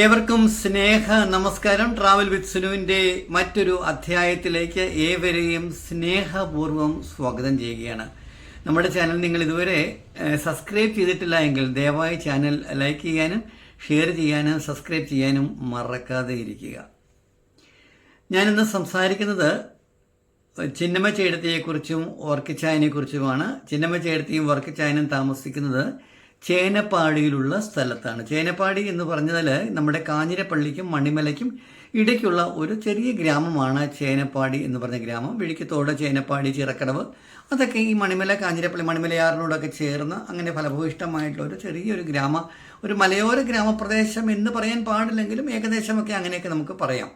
ഏവർക്കും സ്നേഹ നമസ്കാരം. Travel with സുനുവിന്റെ മറ്റൊരു അധ്യായത്തിലേക്ക് ഏവരെയും സ്നേഹപൂർവം സ്വാഗതം ചെയ്യുകയാണ്. നമ്മുടെ ചാനൽ നിങ്ങൾ ഇതുവരെ സബ്സ്ക്രൈബ് ചെയ്തിട്ടില്ല എങ്കിൽ ദയവായി ചാനൽ ലൈക്ക് ചെയ്യാനും ഷെയർ ചെയ്യാനും സബ്സ്ക്രൈബ് ചെയ്യാനും മറക്കാതെ ഇരിക്കുക. ഞാനിന്ന് സംസാരിക്കുന്നത് ചിന്നമ്മ ചേടത്തിയെക്കുറിച്ചും ഓർക്കിച്ചായനെക്കുറിച്ചുമാണ്. ചിന്നമ്മ ചേടത്തിയും ഓർക്കിച്ചായനും താമസിക്കുന്നത് ചേനപ്പാടിയിലുള്ള സ്ഥലത്താണ്. ചേനപ്പാടി എന്ന് പറഞ്ഞാൽ നമ്മുടെ കാഞ്ഞിരപ്പള്ളിക്കും മണിമലയ്ക്കും ഇടയ്ക്കുള്ള ഒരു ചെറിയ ഗ്രാമമാണ് ചേനപ്പാടി എന്ന് പറഞ്ഞ ഗ്രാമം. വിഴിക്കത്തോട് ചേനപ്പാടി ചിറക്കടവ് അതൊക്കെ ഈ മണിമല കാഞ്ഞിരപ്പള്ളി മണിമലയാറിനോടൊക്കെ ചേർന്ന് അങ്ങനെ ഫലഭൂയിഷ്ടമായിട്ടുള്ള ഒരു ചെറിയൊരു ഗ്രാമ ഒരു മലയോര ഗ്രാമപ്രദേശം എന്ന് പറയാൻ പാടില്ലെങ്കിലും ഏകദേശമൊക്കെ അങ്ങനെയൊക്കെ നമുക്ക് പറയാം.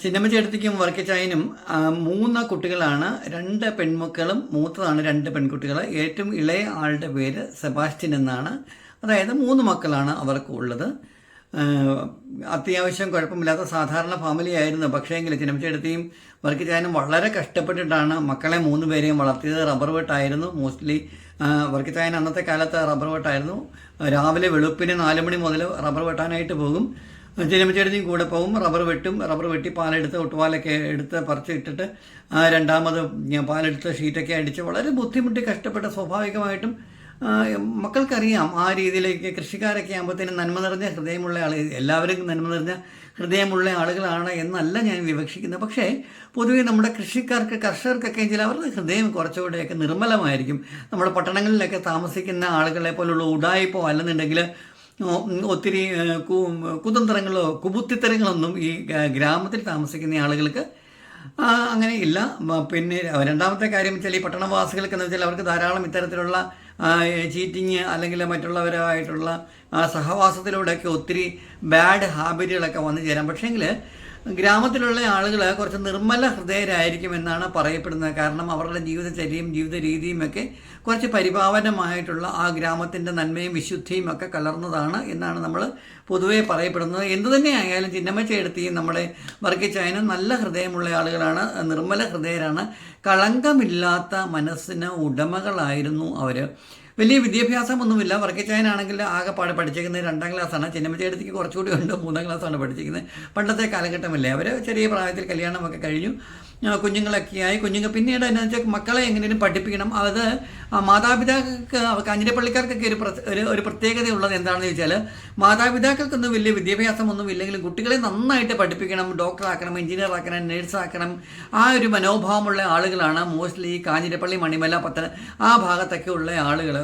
ചിന്നമ്മ ചേട്ടത്തിക്കും വർക്കച്ചായനും മൂന്ന് കുട്ടികളാണ്. രണ്ട് പെൺമക്കളും മൂത്തതാണ് രണ്ട് പെൺകുട്ടികൾ ഏറ്റവും ഇളയ ആളുടെ പേര് സെബാസ്റ്റ്യൻ എന്നാണ്. അതായത് മൂന്ന് മക്കളാണ് അവർക്ക് ഉള്ളത്. അത്യാവശ്യം കുഴപ്പമില്ലാത്ത സാധാരണ ഫാമിലി ആയിരുന്നു. പക്ഷേ എങ്കിൽ ചിന്നമ്മ ചേട്ടത്തിയും വർക്കിച്ചായനും വളരെ കഷ്ടപ്പെട്ടിട്ടാണ് മക്കളെ മൂന്ന് പേരെയും വളർത്തിയത്. റബ്ബർ വെട്ടായിരുന്നു. മോസ്റ്റ്ലി വർക്കിച്ചായൻ അന്നത്തെ കാലത്ത് റബ്ബർ വെട്ടായിരുന്നു. രാവിലെ വെളുപ്പിന് നാല് മണി മുതൽ റബ്ബർ വെട്ടാനായിട്ട് പോകും. ജനമച്ചേടത്തിയും കൂടെ പോകും റബ്ബർ വെട്ടും. റബ്ബർ വെട്ടി പാലെടുത്ത് ഒട്ടുപാലൊക്കെ എടുത്ത് പറിച്ച് ഇട്ടിട്ട് ആ, രണ്ടാമത് പാലെടുത്ത് ഷീറ്റൊക്കെ അടിച്ച് വളരെ ബുദ്ധിമുട്ടി കഷ്ടപ്പെട്ട സ്വാഭാവികമായിട്ടും മക്കൾക്കറിയാം ആ രീതിയിലേക്ക് കൃഷിക്കാരൊക്കെ ആകുമ്പോഴത്തേനും നന്മ നിറഞ്ഞ ഹൃദയമുള്ള ആൾ എല്ലാവരും നന്മ നിറഞ്ഞ ഹൃദയമുള്ള ആളുകളാണ് എന്നല്ല ഞാൻ വിവക്ഷിക്കുന്നത്. പക്ഷേ പൊതുവേ നമ്മുടെ കൃഷിക്കാർക്ക് കർഷകർക്കൊക്കെ ചില അവരുടെ ഹൃദയം കുറച്ചുകൂടെയൊക്കെ നിർമ്മലമായിരിക്കും. നമ്മുടെ പട്ടണങ്ങളിലൊക്കെ താമസിക്കുന്ന ആളുകളെ പോലുള്ള ഉടായ്പോ അല്ലെന്നുണ്ടെങ്കിൽ ഒത്തിരി കുതന്ത്രങ്ങളോ കുബുത്തിത്തരങ്ങളൊന്നും ഈ ഗ്രാമത്തിൽ താമസിക്കുന്ന ആളുകൾക്ക് അങ്ങനെ ഇല്ല. പിന്നെ രണ്ടാമത്തെ കാര്യം വെച്ചാൽ ഈ പട്ടണവാസികൾക്ക് എന്ന് വെച്ചാൽ അവർക്ക് ധാരാളം ഇത്തരത്തിലുള്ള ചീറ്റിങ് അല്ലെങ്കിൽ മറ്റുള്ളവരായിട്ടുള്ള സഹവാസത്തിലൂടെയൊക്കെ ഒത്തിരി ബാഡ് ഹാബിറ്റുകളൊക്കെ വന്നു ചേരാം. പക്ഷേങ്കിൽ ഗ്രാമത്തിലുള്ള ആളുകൾ കുറച്ച് നിർമ്മല ഹൃദയരായിരിക്കും എന്നാണ് പറയപ്പെടുന്നത്. കാരണം അവരുടെ ജീവിതചര്യയും ജീവിത രീതിയുമൊക്കെ കുറച്ച് പരിപാവനമായിട്ടുള്ള ആ ഗ്രാമത്തിന്റെ നന്മയും വിശുദ്ധിയും ഒക്കെ കലർന്നതാണ് എന്നാണ് നമ്മൾ പൊതുവേ പറയപ്പെടുന്നത്. എന്തു തന്നെയായാലും ചിന്നമ്മച്ചെടുത്തിയും നമ്മുടെ വർക്കിച്ചായനും നല്ല ഹൃദയമുള്ള ആളുകളാണ് നിർമ്മല ഹൃദയരാണ്. കളങ്കമില്ലാത്ത മനസ്സിന് ഉടമകളായിരുന്നു അവർ വലിയ വിദ്യാഭ്യാസമൊന്നുമില്ല. വർക്കിച്ചായനാണെങ്കിൽ ആകെപ്പാട് പഠിച്ചിരിക്കുന്നത് രണ്ടാം ക്ലാസ്സാണ്. ചിന്നമ്മച്ചേടത്തേക്ക് കുറച്ചുകൂടി ഉണ്ട് മൂന്നാം ക്ലാസ്സാണ് പഠിച്ചിരിക്കുന്നത്. പണ്ടത്തെ കാലഘട്ടമല്ലേ? അവർ ചെറിയ പ്രായത്തിൽ കല്യാണമൊക്കെ കഴിഞ്ഞു. കുഞ്ഞുങ്ങളൊക്കെയായി. കുഞ്ഞുങ്ങൾ പിന്നീട് എന്നാ വെച്ചാൽ മക്കളെ എങ്ങനെയും പഠിപ്പിക്കണം. അത് മാതാപിതാക്കൾക്ക് കാഞ്ഞിരപ്പള്ളിക്കാർക്കൊക്കെ ഒരു ഒരു ഒരു പ്രത്യേകതയുള്ളത് എന്താണെന്ന് ചോദിച്ചാൽ മാതാപിതാക്കൾക്കൊന്നും വലിയ വിദ്യാഭ്യാസമൊന്നും ഇല്ലെങ്കിലും കുട്ടികളെ നന്നായിട്ട് പഠിപ്പിക്കണം. ഡോക്ടറാക്കണം എഞ്ചിനീയർ ആക്കണം നേഴ്സാക്കണം. ആ ഒരു മനോഭാവമുള്ള ആളുകളാണ് മോസ്റ്റ്ലി കാഞ്ഞിരപ്പള്ളി മണിമല പത്തന ആ ഭാഗത്തൊക്കെ ഉള്ള ആളുകൾ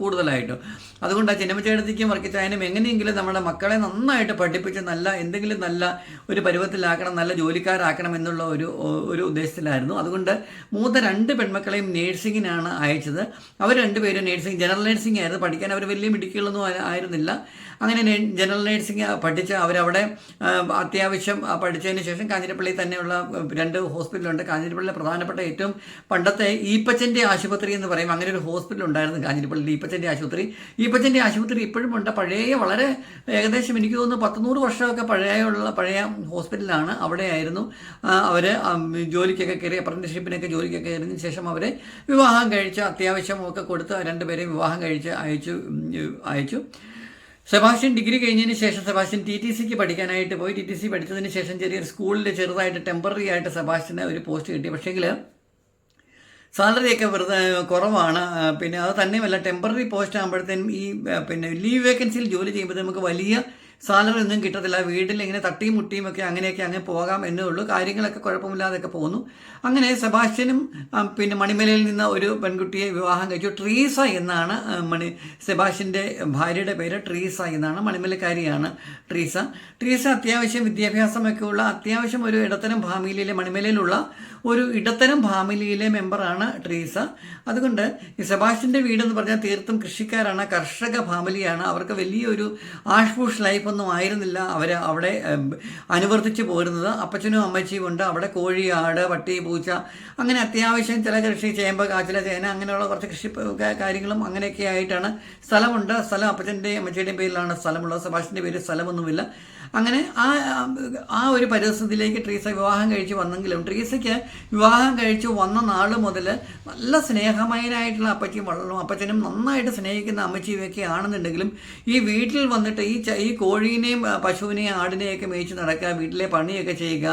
കൂടുതലായിട്ടും. അതുകൊണ്ട് ആ ചിന്നമ്മച്ചേടത്തേക്കും വർക്കിച്ചായനും എങ്ങനെയെങ്കിലും നമ്മുടെ മക്കളെ നന്നായിട്ട് പഠിപ്പിച്ച് നല്ല എന്തെങ്കിലും നല്ല ഒരു പരുവത്തിലാക്കണം നല്ല ജോലിക്കാരാക്കണം എന്നുള്ള ഒരു ഒരു ഉദ്ദേശത്തിലായിരുന്നു. അതുകൊണ്ട് മൂത്ത രണ്ട് പെൺമക്കളെയും നേഴ്സിങ്ങിനാണ് അയച്ചത്. അവർ രണ്ടുപേരും നേഴ്സിംഗ് ജനറൽ നേഴ്സിംഗ് ആയിരുന്നു. പഠിക്കാൻ അവർ വലിയ മിടുക്കുകളൊന്നും ആയിരുന്നില്ല. അങ്ങനെ ജനറൽ നേഴ്സിംഗ് പഠിച്ച് അവരവിടെ അത്യാവശ്യം പഠിച്ചതിന് ശേഷം കാഞ്ഞിരപ്പള്ളി തന്നെയുള്ള രണ്ട് ഹോസ്പിറ്റലുണ്ട്. കാഞ്ഞിരപ്പള്ളിയിലെ പ്രധാനപ്പെട്ട ഏറ്റവും പണ്ടത്തെ ഈപ്പച്ചന്റെ ആശുപത്രി എന്ന് പറയും. അങ്ങനെ ഒരു ഹോസ്പിറ്റൽ ഉണ്ടായിരുന്നു കാഞ്ഞിരപ്പള്ളിയിൽ ഈപ്പച്ചന്റെ ആശുപത്രി. ഈപ്പച്ചന്റെ ആശുപത്രി ഇപ്പോഴും ഉണ്ട്. പഴയ വളരെ ഏകദേശം എനിക്ക് തോന്നുന്നു പത്തുനൂറ് വർഷമൊക്കെ പഴയുള്ള പഴയ ഹോസ്പിറ്റലാണ്. അവിടെയായിരുന്നു അവർ ജോലിക്കൊക്കെ കയറി അപ്രന്റീഷിപ്പിനൊക്കെ ജോലിക്കൊക്കെ കയറിയതിന് ശേഷം അവരെ വിവാഹം കഴിച്ച് അത്യാവശ്യം ഒക്കെ കൊടുത്ത് രണ്ടുപേരെയും വിവാഹം കഴിച്ച് അയച്ചു അയച്ചു. സെബാസ്റ്റ്യൻ ഡിഗ്രി കഴിഞ്ഞതിന് ശേഷം സെബാസ്റ്റ്യൻ ടി ടി സിക്ക് പഠിക്കാനായിട്ട് പോയി. ടി ടി സി പഠിച്ചതിന് ശേഷം ചെറിയൊരു സ്കൂളിൽ ചെറുതായിട്ട് ടെമ്പററി ആയിട്ട് സെബാസ്റ്റ്യന് ഒരു പോസ്റ്റ് കിട്ടി. പക്ഷേങ്കിൽ സാലറിയൊക്കെ വെറുതെ കുറവാണ്. പിന്നെ അത് തന്നെയുമല്ല ടെമ്പററി പോസ്റ്റ് ആകുമ്പോഴത്തേനും ഈ പിന്നെ ലീവ് വേക്കൻസിയിൽ ജോലി ചെയ്യുമ്പോൾ നമുക്ക് വലിയ സാലറി ഒന്നും കിട്ടത്തില്ല. വീട്ടിൽ ഇങ്ങനെ തട്ടിയും മുട്ടിയും ഒക്കെ അങ്ങനെയൊക്കെ അങ്ങ് പോകാം എന്നേ ഉള്ളൂ. കാര്യങ്ങളൊക്കെ കുഴപ്പമില്ലാതെയൊക്കെ പോകുന്നു. അങ്ങനെ സെബാസ്റ്റ്യനും പിന്നെ മണിമലയിൽ നിന്ന് ഒരു പെൺകുട്ടിയെ വിവാഹം കഴിച്ചു. ട്രീസ എന്നാണ് മണി സെബാസ്റ്റ്യന്റെ ഭാര്യയുടെ പേര് ട്രീസ എന്നാണ്. മണിമലക്കാരിയാണ് ട്രീസ. ട്രീസ അത്യാവശ്യം വിദ്യാഭ്യാസമൊക്കെ ഉള്ള അത്യാവശ്യം ഒരു ഇടത്തരം ഫാമിലിയിലെ മണിമലയിലുള്ള ഒരു ഇടത്തരം ഫാമിലിയിലെ മെമ്പറാണ് ട്രീസ. അതുകൊണ്ട് സെബാസ്റ്റ്യന്റെ വീടെന്ന് പറഞ്ഞാൽ തീർത്തും കൃഷിക്കാരാണ് കർഷക ഫാമിലിയാണ്. അവർക്ക് വലിയൊരു ആഷ്പൂഷ് ലൈഫ് ടൈപ്പൊന്നും ആയിരുന്നില്ല. അവർ അവിടെ അനുവർത്തിച്ച് പോരുന്നത്. അപ്പച്ചനും അമ്മച്ചിയും ഉണ്ട്. അവിടെ കോഴി ആട് പട്ടി പൂച്ച അങ്ങനെ അത്യാവശ്യം ചില കൃഷി ചേമ്പ് കാച്ചില ചേന അങ്ങനെയുള്ള കുറച്ച് കൃഷി കാര്യങ്ങളും അങ്ങനെയൊക്കെ ആയിട്ടാണ് സ്ഥലമുണ്ട്. സ്ഥലം അപ്പച്ചന്റെയും അമ്മച്ചിയുടെയും പേരിലാണ് സ്ഥലമുള്ളത്. സുഭാഷിന്റെ പേരിൽ സ്ഥലമൊന്നുമില്ല. അങ്ങനെ ആ ആ ഒരു പരിസ്ഥിതിയിലേക്ക് ട്രീസ വിവാഹം കഴിച്ച് വന്നെങ്കിലും ട്രീസയ്ക്ക് വിവാഹം കഴിച്ച് വന്ന നാൾ മുതൽ നല്ല സ്നേഹമയനായിട്ടുള്ള അപ്പച്ചിയും വളർന്നു. അപ്പച്ചനും നന്നായിട്ട് സ്നേഹിക്കുന്ന അമ്മച്ചിയും ഒക്കെ ആണെന്നുണ്ടെങ്കിലും ഈ വീട്ടിൽ വന്നിട്ട് ഈ ഈ ഈ കോഴീനെയും പശുവിനെയും ആടിനെയൊക്കെ മേയിച്ച് നടക്കുക വീട്ടിലെ പണിയൊക്കെ ചെയ്യുക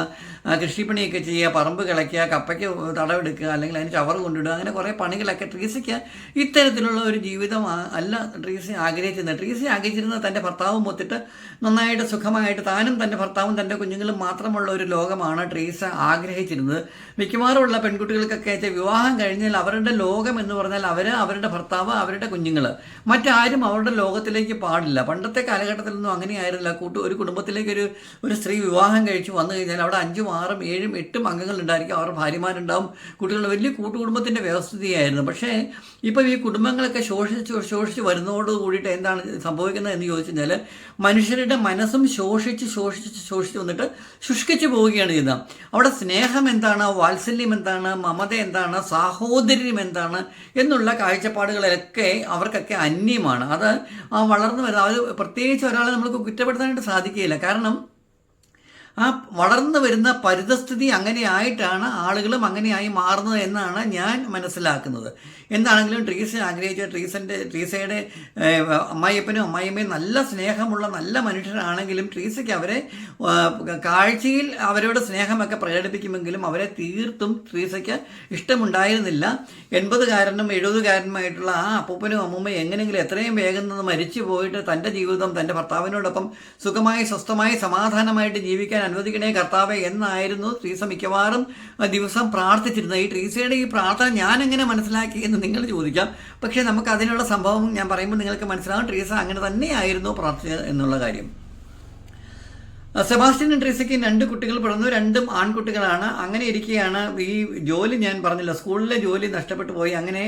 കൃഷിപ്പണിയൊക്കെ ചെയ്യുക പറമ്പ് കിളയ്ക്കുക കപ്പയ്ക്ക് തടവെടുക്കുക അല്ലെങ്കിൽ അതിന് ചവറ് കൊണ്ടിടുക അങ്ങനെ കുറേ പണികളൊക്കെ ട്രീസിക്ക് ഇത്തരത്തിലുള്ള ഒരു ജീവിതം അല്ല ട്രീസി ആഗ്രഹിച്ചിരുന്നത്. ട്രീസി ആഗ്രഹിച്ചിരുന്നത് തന്റെ ഭർത്താവും ഒത്തിട്ട് നന്നായിട്ട് സുഖമായിട്ട് താനും തന്റെ ഭർത്താവും തന്റെ കുഞ്ഞുങ്ങളും മാത്രമുള്ള ഒരു ലോകമാണ് ട്രീസ ആഗ്രഹിച്ചിരുന്നത്. മിക്കവാറുമുള്ള പെൺകുട്ടികൾക്കൊക്കെ വിവാഹം കഴിഞ്ഞാൽ അവരുടെ ലോകം എന്ന് പറഞ്ഞാൽ അവർ അവരുടെ ഭർത്താവ് അവരുടെ കുഞ്ഞുങ്ങൾ മറ്റാരും അവരുടെ ലോകത്തിലേക്ക് പാടില്ല. പണ്ടത്തെ കാലഘട്ടത്തിലൊന്നും അങ്ങനെയായിരുന്നില്ല കൂട്ട് ഒരു കുടുംബത്തിലേക്ക് ഒരു ഒരു സ്ത്രീ വിവാഹം കഴിച്ച്. വന്നു കഴിഞ്ഞാൽ അവിടെ അഞ്ചും ആറും ഏഴും എട്ടും അംഗങ്ങൾ ഉണ്ടായിരിക്കും. അവരുടെ ഭാര്യമാരുണ്ടാവും. കുട്ടികളുടെ വലിയ കൂട്ടുകുടുംബത്തിന്റെ വ്യവസ്ഥിതിയായിരുന്നു. പക്ഷേ ഇപ്പം ഈ കുടുംബങ്ങളൊക്കെ ശോഷിച്ച് ശോഷിച്ച് വരുന്നതോട് കൂടിയിട്ട് എന്താണ് സംഭവിക്കുന്നത് എന്ന് ചോദിച്ചു കഴിഞ്ഞാൽ മനുഷ്യരുടെ മനസ്സും ശോഷിച്ച് ശോഷിച്ച് ശോഷിച്ച് വന്നിട്ട് ശുഷ്കിച്ച് പോവുകയാണ് ചെയ്യുന്നത്. അവിടെ സ്നേഹം എന്താണ്? വാത്സല്യം എന്താണ്? മമത എന്താണ്? സാഹോദര്യം എന്താണ്? എന്നുള്ള കാഴ്ചപ്പാടുകളൊക്കെ അവർക്കൊക്കെ അന്യമാണ്. അത് ആ വളർന്നു വരുന്ന അത് പ്രത്യേകിച്ച് ഒരാളെ നമുക്ക് കുറ്റപ്പെടുത്താനായിട്ട് സാധിക്കുകയില്ല. കാരണം ആ വളർന്നു വരുന്ന പരിതസ്ഥിതി അങ്ങനെയായിട്ടാണ് ആളുകളും അങ്ങനെയായി മാറുന്നത് എന്നാണ് ഞാൻ മനസ്സിലാക്കുന്നത്. എന്താണെങ്കിലും ട്രീസ ആഗ്രഹിച്ച ട്രീസന്റെ ട്രീസയുടെ അമ്മായിയപ്പനും അമ്മായിയമ്മയും നല്ല സ്നേഹമുള്ള നല്ല മനുഷ്യരാണെങ്കിലും ട്രീസയ്ക്ക് അവരെ കാഴ്ചയിൽ അവരോട് സ്നേഹമൊക്കെ പ്രകടിപ്പിക്കുമെങ്കിലും അവരെ തീർത്തും ട്രീസയ്ക്ക് ഇഷ്ടമുണ്ടായിരുന്നില്ല. എൺപതുകാരനും എഴുപതുകാരനുമായിട്ടുള്ള ആ അപ്പൂപ്പനും അമ്മൂമ്മയും എങ്ങനെയെങ്കിലും എത്രയും വേഗം നിന്ന് മരിച്ചു പോയിട്ട് തന്റെ ജീവിതം തന്റെ ഭർത്താവിനോടൊപ്പം സുഖമായി സ്വസ്ഥമായി സമാധാനമായിട്ട് ജീവിക്കാൻ അനുവദിക്കണേ കർത്താവെ എന്നായിരുന്നു ട്രീസ മിക്കവാറും ദിവസം പ്രാർത്ഥിച്ചിരുന്നത്. ഈ ട്രീസയുടെ ഈ പ്രാർത്ഥന ഞാൻ എങ്ങനെ മനസ്സിലാക്കി എന്ന് നിങ്ങൾ ചോദിക്കാം. പക്ഷേ നമുക്ക് അതിനുള്ള സംഭവം ഞാൻ പറയുമ്പോൾ നിങ്ങൾക്ക് മനസ്സിലാകും ട്രീസ അങ്ങനെ തന്നെയായിരുന്നു പ്രാർത്ഥിച്ചത് എന്നുള്ള കാര്യം. സെബാസ്റ്റ്യനും ട്രീസയ്ക്ക് രണ്ട് കുട്ടികൾ പിറന്നു. രണ്ടും ആൺകുട്ടികളാണ്. അങ്ങനെ ഇരിക്കുകയാണ് ഈ ജോലി ഞാൻ പറഞ്ഞില്ല. സ്കൂളിലെ ജോലി നഷ്ടപ്പെട്ടു പോയി. അങ്ങനെ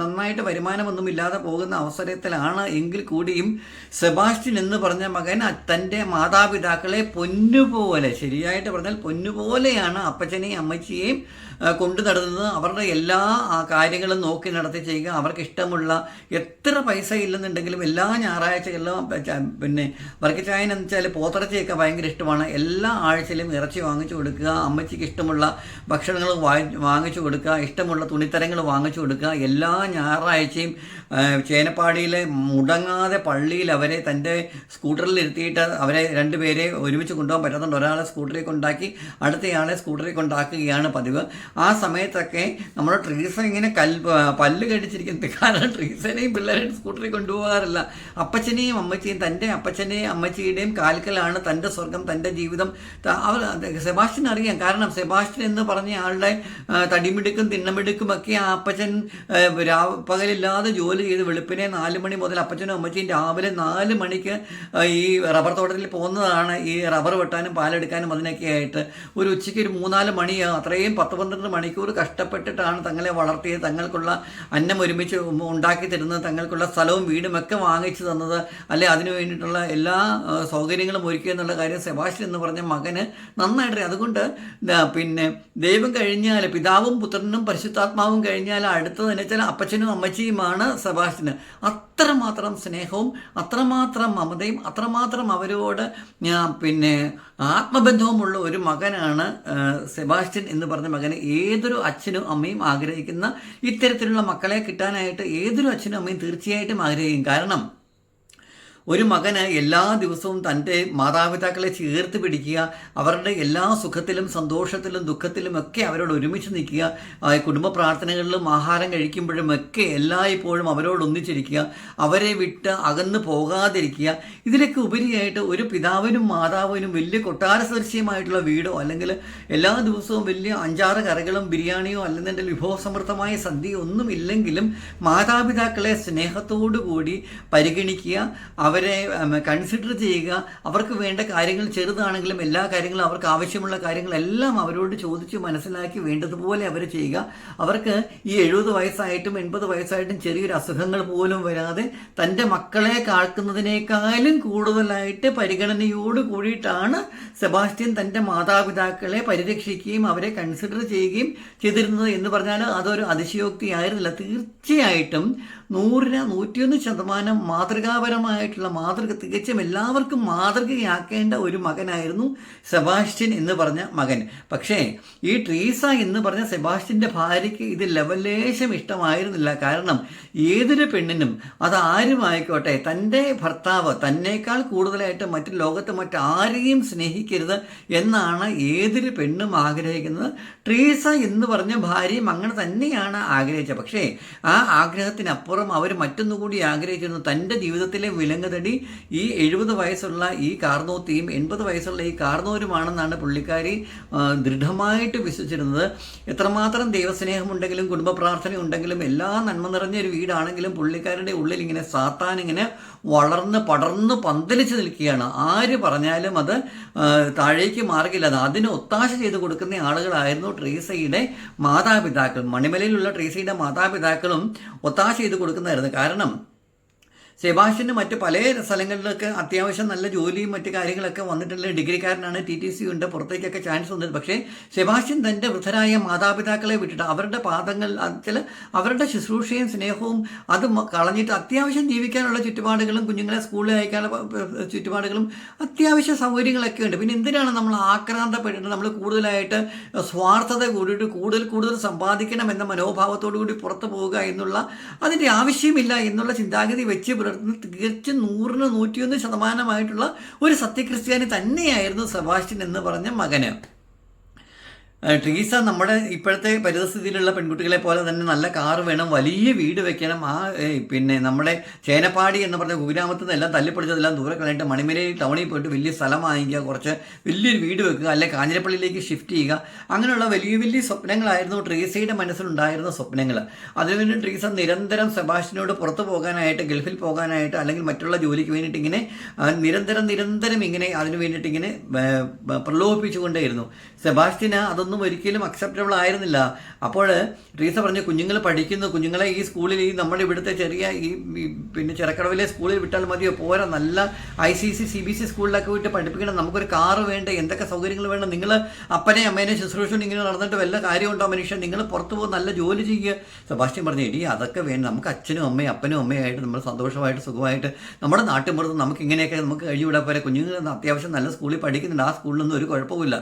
നന്നായിട്ട് വരുമാനമൊന്നും ഇല്ലാതെ പോകുന്ന അവസരത്തിലാണ് എങ്കിൽ കൂടിയും സെബാസ്റ്റ്യൻ എന്ന് പറഞ്ഞ മകൻ തന്റെ മാതാപിതാക്കളെ പൊന്നുപോലെ ശരിയായിട്ട് പറഞ്ഞാൽ പൊന്നുപോലെയാണ് അപ്പച്ചനെയും അമ്മച്ചിയെയും കൊണ്ടു നടന്നത് അവരുടെ എല്ലാ കാര്യങ്ങളും നോക്കി നടത്തി ചെയ്യുക. അവർക്ക് ഇഷ്ടമുള്ള എത്ര പൈസ ഇല്ലെന്നുണ്ടെങ്കിലും എല്ലാ ഞായറാഴ്ചകളിലും പിന്നെ വർക്കിച്ചായൻ എന്ന് വെച്ചാൽ പോത്തിറച്ചിയൊക്കെ ഭയങ്കര ഇഷ്ടമാണ്. എല്ലാ ആഴ്ചയിലും ഇറച്ചി വാങ്ങിച്ചു കൊടുക്കുക. അമ്മച്ചിക്ക് ഇഷ്ടമുള്ള ഭക്ഷണങ്ങൾ വാങ്ങി- വാങ്ങിച്ചു കൊടുക്കുക. ഇഷ്ടമുള്ള തുണിത്തരങ്ങൾ വാങ്ങിച്ചു കൊടുക്കുക. എല്ലാ ഞായറാഴ്ചയും ആ, ചേനപ്പാടിയിലെ മുടങ്ങാതെ പള്ളിയിൽ അവരെ തന്റെ സ്കൂട്ടറിൽ ഇരുത്തിയിട്ട് അവരെ രണ്ടുപേരെ ഒരുമിച്ച് കൊണ്ടുപോകാൻ പറ്റാത്തതുകൊണ്ട് ഒരാളെ സ്കൂട്ടറിൽ കൊണ്ടാക്കി അടുത്തയാളെ സ്കൂട്ടറിൽ കൊണ്ടാക്കുകയാണ് പതിവ്. ആ സമയത്തൊക്കെ നമ്മൾ ട്രീസ ഇങ്ങനെ കൽ പല്ല് കടിച്ചിരിക്കുന്നത് കാരണം ട്രീസനെയും പിള്ളേരെയും സ്കൂട്ടറിൽ കൊണ്ടുപോകാറില്ല. അപ്പച്ചനെയും അമ്മച്ചിയും തന്റെ അപ്പച്ചനെയും അമ്മച്ചിയുടെയും കാൽക്കലാണ് തന്റെ സ്വർഗം തന്റെ ജീവിതം. അവർ സെബാസ്റ്റ്യൻ അറിയാം. കാരണം സെബാസ്റ്റ്യൻ എന്ന് പറഞ്ഞ ആളുടെ തടിമിടുക്കും തിണ്ണമിടുക്കും ഒക്കെ ആ അപ്പച്ചൻ പകലില്ലാതെ ജോലി ചെയ്ത് വെളുപ്പിനെ നാല് മണി മുതൽ അപ്പച്ചനും അമ്മച്ചിയും രാവിലെ നാല് മണിക്ക് ഈ റബ്ബർ തോട്ടത്തിൽ പോകുന്നതാണ് ഈ റബ്ബർ വെട്ടാനും പാലെടുക്കാനും അതിനൊക്കെ ആയിട്ട്. ഒരു ഉച്ചയ്ക്ക് ഒരു മൂന്നാൽ മണി അത്രയും പത്ത് പന്ത്രണ്ട് മണിക്കൂർ കഷ്ടപ്പെട്ടിട്ടാണ് തങ്ങളെ വളർത്തിയത്. തങ്ങൾക്കുള്ള അന്നം ഒരുമിച്ച് ഉണ്ടാക്കി തരുന്നത് തങ്ങൾക്കുള്ള സ്ഥലവും വീടും ഒക്കെ വാങ്ങിച്ചു തന്നത് അല്ലെ അതിനു വേണ്ടിയിട്ടുള്ള എല്ലാ സൗകര്യങ്ങളും ഒരുക്കുക എന്നുള്ള കാര്യം സെബാസ്റ്റ്യൻ എന്ന് പറഞ്ഞ മകന് നന്നായിട്ട് അതുകൊണ്ട് പിന്നെ ദൈവം കഴിഞ്ഞാൽ പിതാവും പുത്രനും പരിശുദ്ധാത്മാവും കഴിഞ്ഞാൽ അടുത്തത് എന്ന് വെച്ചാൽ അപ്പച്ചനും അമ്മച്ചിയുമാണ് സെബാസ്റ്റ്യന് അത്രമാത്രം സ്നേഹവും അത്രമാത്രം മമതയും അത്രമാത്രം അവരോട് പിന്നെ ആത്മബന്ധവുമുള്ള ഒരു മകനാണ് സെബാസ്റ്റ്യൻ എന്ന് പറഞ്ഞ മകന് ഏതൊരു അച്ഛനും അമ്മയും ആഗ്രഹിക്കുന്ന ഇത്തരത്തിലുള്ള മക്കളെ കിട്ടാനായിട്ട് ഏതൊരു അച്ഛനും അമ്മയും തീർച്ചയായിട്ടും ആഗ്രഹിക്കും. കാരണം ഒരു മകന് എല്ലാ ദിവസവും തന്റെ മാതാപിതാക്കളെ ചേർത്ത് പിടിക്കുക അവരുടെ എല്ലാ സുഖത്തിലും സന്തോഷത്തിലും ദുഃഖത്തിലും ഒക്കെ അവരോട് ഒരുമിച്ച് നിൽക്കുക കുടുംബ പ്രാർത്ഥനകളിലും ആഹാരം കഴിക്കുമ്പോഴും ഒക്കെ എല്ലായ്പ്പോഴും അവരോട് ഒന്നിച്ചിരിക്കുക അവരെ വിട്ട് അകന്ന് പോകാതിരിക്കുക. ഇതിലൊക്കെ ഉപരിയായിട്ട് ഒരു പിതാവിനും മാതാവിനും വലിയ കൊട്ടാര സദൃശ്യമായിട്ടുള്ള വീടോ അല്ലെങ്കിൽ എല്ലാ ദിവസവും വലിയ അഞ്ചാറ് കറികളും ബിരിയാണിയോ അല്ലെന്നുണ്ടെങ്കിൽ വിഭവസമൃദ്ധമായ സദ്യയോ ഒന്നും ഇല്ലെങ്കിലും മാതാപിതാക്കളെ സ്നേഹത്തോടു കൂടി പരിഗണിക്കുക അവരെ കൺസിഡർ ചെയ്യുക. അവർക്ക് വേണ്ട കാര്യങ്ങൾ ചെറുതാണെങ്കിലും എല്ലാ കാര്യങ്ങളും അവർക്ക് ആവശ്യമുള്ള കാര്യങ്ങളെല്ലാം അവരോട് ചോദിച്ച് മനസ്സിലാക്കി വേണ്ടതുപോലെ അവർ ചെയ്യുക. അവർക്ക് ഈ എഴുപത് വയസ്സായിട്ടും എൺപത് വയസ്സായിട്ടും ചെറിയൊരു അസുഖങ്ങൾ പോലും വരാതെ തന്റെ മക്കളെ കാക്കുന്നതിനേക്കാളും കൂടുതലായിട്ട് പരിഗണനയോട് കൂടിയിട്ടാണ് സെബാസ്റ്റ്യൻ തന്റെ മാതാപിതാക്കളെ പരിരക്ഷിക്കുകയും അവരെ കൺസിഡർ ചെയ്യുകയും ചെയ്തിരുന്നത് എന്ന് പറഞ്ഞാൽ അതൊരു അതിശയോക്തി ആയിരുന്നില്ല തീർച്ചയായിട്ടും നൂറിന് നൂറ്റിയൊന്ന് ശതമാനം മാതൃകാപരമായിട്ടുള്ള മാതൃക തികച്ചും എല്ലാവർക്കും മാതൃകയാക്കേണ്ട ഒരു മകനായിരുന്നു സെബാസ്റ്റ്യൻ എന്ന് പറഞ്ഞ മകൻ. പക്ഷേ ഈ ട്രീസ എന്ന് പറഞ്ഞ സെബാസ്റ്റ്യന്റെ ഭാര്യയ്ക്ക് ഇത് ലവലേശം ഇഷ്ടമായിരുന്നില്ല. കാരണം ഏതൊരു പെണ്ണിനും അത് ആരുമായിക്കോട്ടെ തന്റെ ഭർത്താവ് തന്നേക്കാൾ കൂടുതലായിട്ട് മറ്റു ലോകത്ത് മറ്റാരെയും സ്നേഹിക്കരുത് എന്നാണ് ഏതൊരു പെണ്ണും ആഗ്രഹിക്കുന്നത്. ട്രീസ എന്ന് പറഞ്ഞ ഭാര്യയും അങ്ങനെ തന്നെയാണ് ആഗ്രഹിച്ചത്. പക്ഷേ ആ ആഗ്രഹത്തിനപ്പുറം അവർ മറ്റൊന്നുകൂടി ആഗ്രഹിച്ചിരുന്നു. തന്റെ ജീവിതത്തിലെ വിലങ്ങുതടി ഈ എഴുപത് വയസ്സുള്ള ഈ കാർന്നോത്തിയും എൺപത് വയസ്സുള്ള ഈ കാർന്നോരുമാണെന്നാണ് പുള്ളിക്കാരി ദൃഢമായിട്ട് വിശ്വസിച്ചിരുന്നത്. എത്രമാത്രം ദൈവസ്നേഹമുണ്ടെങ്കിലും കുടുംബ പ്രാർത്ഥന ഉണ്ടെങ്കിലും എല്ലാ നന്മ നിറഞ്ഞ ഒരു വീടാണെങ്കിലും പുള്ളിക്കാരുടെ ഉള്ളിൽ ഇങ്ങനെ സാത്താൻ ഇങ്ങനെ വളർന്ന് പടർന്ന് പന്തലിച്ച് നിൽക്കുകയാണ്. ആര് പറഞ്ഞാലും അത് താഴേക്ക് മാർഗില്ല അത് അതിന് ഒത്താശ ചെയ്ത് കൊടുക്കുന്ന ആളുകളായിരുന്നു ട്രീസയുടെ മാതാപിതാക്കൾ. മണിമലയിലുള്ള ട്രീസയുടെ മാതാപിതാക്കളും ഒത്താശ ചെയ്ത് കൊടുക്കുന്നതായിരുന്നു. കാരണം സെബാഷ്യന് മറ്റ് പല സ്ഥലങ്ങളിലൊക്കെ അത്യാവശ്യം നല്ല ജോലിയും മറ്റു കാര്യങ്ങളൊക്കെ വന്നിട്ടുള്ള ഡിഗ്രിക്കാരനാണ് ടി ടി സി ഉണ്ട്. പുറത്തേക്കൊക്കെ ചാൻസ് ഉണ്ട്. പക്ഷേ സെബാഷ്യൻ തന്റെ വൃദ്ധരായ മാതാപിതാക്കളെ വിട്ടിട്ട് അവരുടെ പാദങ്ങൾ ചില അവരുടെ ശുശ്രൂഷയും സ്നേഹവും അത് കളഞ്ഞിട്ട് അത്യാവശ്യം ജീവിക്കാനുള്ള ചുറ്റുപാടുകളും കുഞ്ഞുങ്ങളെ സ്കൂളിൽ അയക്കാനുള്ള ചുറ്റുപാടുകളും അത്യാവശ്യ സൗകര്യങ്ങളൊക്കെ ഉണ്ട്. പിന്നെ എന്തിനാണ് നമ്മൾ ആക്രാന്തപ്പെട്ടിട്ട് നമ്മൾ കൂടുതലായിട്ട് സ്വാർത്ഥത കൂടിയിട്ട് കൂടുതൽ കൂടുതൽ സമ്പാദിക്കണം എന്ന മനോഭാവത്തോടു കൂടി പുറത്തു പോവുക എന്നുള്ള അതിന്റെ ആവശ്യമില്ല എന്നുള്ള ചിന്താഗതി വെച്ച് തികച്ചും നൂറിന് നൂറ്റിയൊന്ന് ശതമാനമായിട്ടുള്ള ഒരു സത്യക്രിസ്ത്യാനി തന്നെയായിരുന്നു സെബാസ്റ്റ്യൻ എന്ന് പറഞ്ഞ മകന്. ട്രീസ നമ്മുടെ ഇപ്പോഴത്തെ പരിതസ്ഥിതിയിലുള്ള പെൺകുട്ടികളെ പോലെ തന്നെ നല്ല കാറ് വേണം വലിയ വീട് വെക്കണം. ആ പിന്നെ നമ്മുടെ ചേനപ്പാടി എന്ന് പറഞ്ഞ കുഗ്രാമത്തിൽ നിന്നെല്ലാം തല്ലിപ്പൊളിച്ചതെല്ലാം ദൂരെ കളയിട്ട് മണിമലയിൽ ടൗണിൽ പോയിട്ട് വലിയ സ്ഥലം വാങ്ങിക്കുക കുറച്ച് വലിയൊരു വീട് വെക്കുക അല്ലെ കാഞ്ഞിരപ്പള്ളിയിലേക്ക് ഷിഫ്റ്റ് ചെയ്യുക. അങ്ങനെയുള്ള വലിയ വലിയ സ്വപ്നങ്ങളായിരുന്നു ട്രീസയുടെ മനസ്സിലുണ്ടായിരുന്ന സ്വപ്നങ്ങൾ അതിനുവേണ്ടി ട്രീസ നിരന്തരം സെബാസ്റ്റിനോട് പുറത്തു പോകാനായിട്ട് ഗൾഫിൽ പോകാനായിട്ട് അല്ലെങ്കിൽ മറ്റുള്ള ജോലിക്ക് വേണ്ടിയിട്ട് ഇങ്ങനെ നിരന്തരം നിരന്തരം ഇങ്ങനെ അതിനു വേണ്ടിയിട്ട് ഇങ്ങനെ പ്രലോഭിപ്പിച്ചുകൊണ്ടേയിരുന്നു. സെബാസ്റ്റിന് അതൊന്നും ഒരിക്കലും അക്സെപ്റ്റബിൾ ആയിരുന്നില്ല. അപ്പോൾ റീസ പറഞ്ഞു കുഞ്ഞുങ്ങൾ പഠിക്കുന്നു. കുഞ്ഞുങ്ങളെ ഈ സ്കൂളിൽ ഈ നമ്മുടെ ഇവിടുത്തെ ചെറിയ ഈ പിന്നെ ചിറക്കടവിലെ സ്കൂളിൽ വിട്ടാൽ മതിയോ? പോരാ നല്ല I C C C B C സ്കൂളിലൊക്കെ വിട്ട് പഠിപ്പിക്കണം. നമുക്കൊരു കാറ് വേണ്ട? എന്തൊക്കെ സൗകര്യങ്ങൾ വേണം? നിങ്ങൾ അപ്പനെ അമ്മേനെ ശുശ്രൂഷം ഇങ്ങനെ നടന്നിട്ട് വല്ല കാര്യമുണ്ടോ മനുഷ്യൻ? നിങ്ങൾ പുറത്തു പോകും നല്ല ജോലി ചെയ്യുക. സെബാസ്റ്റ്യൻ പറഞ്ഞു എടി അതൊക്കെ വേണം. നമുക്ക് അച്ഛനും അമ്മയും അപ്പനും അമ്മയായിട്ട് നമ്മൾ സന്തോഷമായിട്ട് സുഖമായിട്ട് നമ്മുടെ നാട്ടിൻപുറത്ത് നമുക്ക് ഇങ്ങനെയൊക്കെ നമുക്ക് കഴിവിടാൻ പോലെ കുഞ്ഞുങ്ങൾ അത്യാവശ്യം നല്ല സ്കൂളിൽ പഠിക്കുന്നുണ്ട്. ആ സ്കൂളിലൊന്നും ഒരു കുഴപ്പമില്ല